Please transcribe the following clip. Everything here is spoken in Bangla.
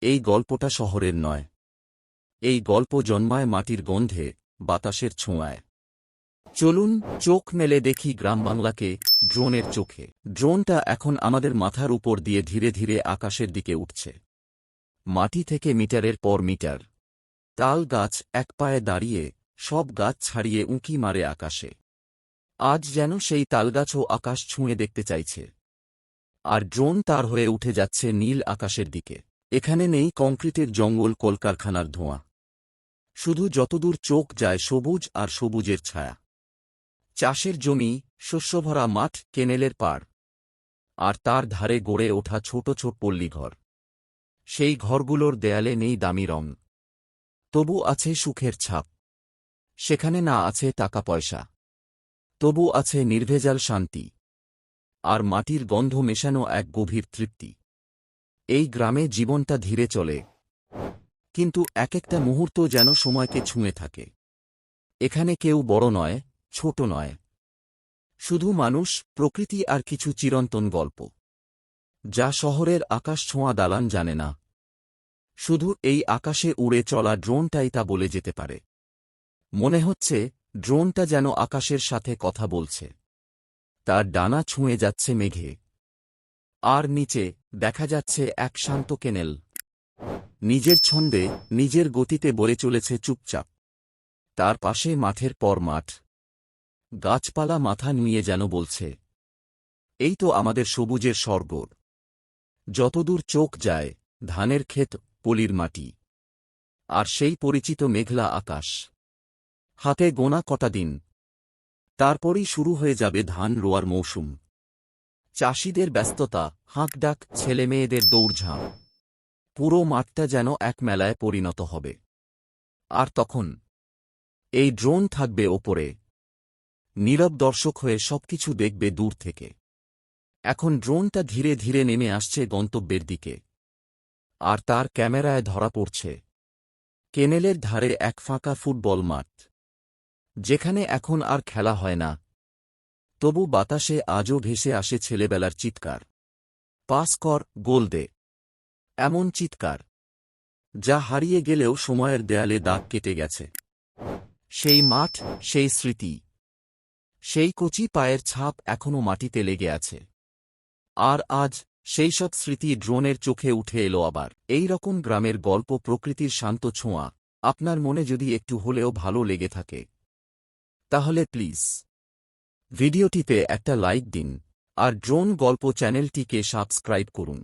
এই গল্পটা শহরের নয়। এই গল্প জন্মায় মাটির গন্ধে, বাতাসের ছোঁয়ায়। চলুন চোখ মেলে দেখি গ্রাম বাংলাকে ড্রোনের চোখে। ড্রোনটা এখন আমাদের মাথার উপর দিয়ে ধীরে ধীরে আকাশের দিকে উঠছে। মাটি থেকে মিটারের পর মিটার। তাল গাছ এক পায়ে দাঁড়িয়ে, সব গাছ ছাড়িয়ে উঁকি মারে আকাশে। আজ যেন সেই তালগাছও আকাশ ছুঁয়ে দেখতে চাইছে। আর ড্রোন তার হয়ে উঠে যাচ্ছে নীল আকাশের দিকে। এখানে নেই কংক্রিটের জঙ্গল কলকারখানার ধোঁয়া। শুধু যতদূর চোখ যায় সবুজ আর সবুজের ছায়া। চাষের জমি, শস্যভরা মাঠ, কেনেলের পাড়। আর তার ধারে গড়ে ওঠা ছোট ছোট পল্লীঘর। সেই ঘরগুলোর দেয়ালে নেই দামি রং। তবু আছে সুখের ছাপ। সেখানে না আছে টাকা পয়সা। তবু আছে নির্ভেজাল শান্তি। আর মাটির গন্ধ মেশানো এক গভীর তৃপ্তি। এই গ্রামে জীবনটা ধীরে চলে। কিন্তু এক একটা মুহূর্ত যেন সময়কে ছুঁয়ে থাকে। এখানে কেউ বড় নয়, ছোট নয়। শুধু মানুষ, প্রকৃতি আর কিছু চিরন্তন গল্প। যা শহরের আকাশ ছোঁয়া দালান জানে না। শুধু এই আকাশে উড়ে চলা ড্রোনটাই তা বলে যেতে পারে। মনে হচ্ছে, ড্রোনটা যেন আকাশের সাথে কথা বলছে। তার ডানা ছুঁয়ে যাচ্ছে মেঘে। আর নিচে দেখা যাচ্ছে এক শান্ত কেনেল। নিজের ছন্দে নিজের গতিতে বলে চলেছে চুপচাপ। তার পাশে মাঠের পর মাঠ। গাছপালা মাথা নুয়ে যেন বলছে, এই তো আমাদের সবুজের স্বর্গ যতদূর চোখ যায়, ধানের ক্ষেত, পলির মাটি। আর সেই পরিচিত মেঘলা আকাশ। হাতে গোনা কটা দিন। তারপরই শুরু হয়ে যাবে ধান রোয়ার মৌসুম। চাষিদের ব্যস্ততা, হাঁকডাক, ছেলেমেয়েদের দৌড়ঝাঁপ। পুরো মাঠটা যেন এক মেলায় পরিণত হবে। আর তখন এই ড্রোন থাকবে ওপরে। নীরব দর্শক হয়ে সবকিছু দেখবে দূর থেকে। এখন ড্রোনটা ধীরে ধীরে নেমে আসছে গন্তব্যের দিকে। আর তার ক্যামেরায় ধরা পড়ছে কেনেলের ধারে এক ফাঁকা ফুটবল মাঠ। যেখানে এখন আর খেলা হয় না। তবু বাতাসে আজও ভেসে আসে ছেলেবেলার চিৎকার। পাস কর, গোল দে। এমন চিৎকার, যা হারিয়ে গেলেও সময়ের দেয়ালে দাগ কেটে গেছে। সেই মাঠ, সেই স্মৃতি, সেই কচি পায়ের ছাপ এখনও মাটিতে লেগে আছে। আর আজ সেই সব স্মৃতি ড্রোনের চোখে উঠে এলো আবার। এই রকম গ্রামের গল্প প্রকৃতির শান্ত ছোঁয়া, আপনার মনে যদি একটু হলেও ভালো লেগে থাকে। তাহলে প্লিজ ভিডিওটিতে একটা লাইক দিন আর ড্রোন গল্প চ্যানেলটিকে সাবস্ক্রাইব করুন।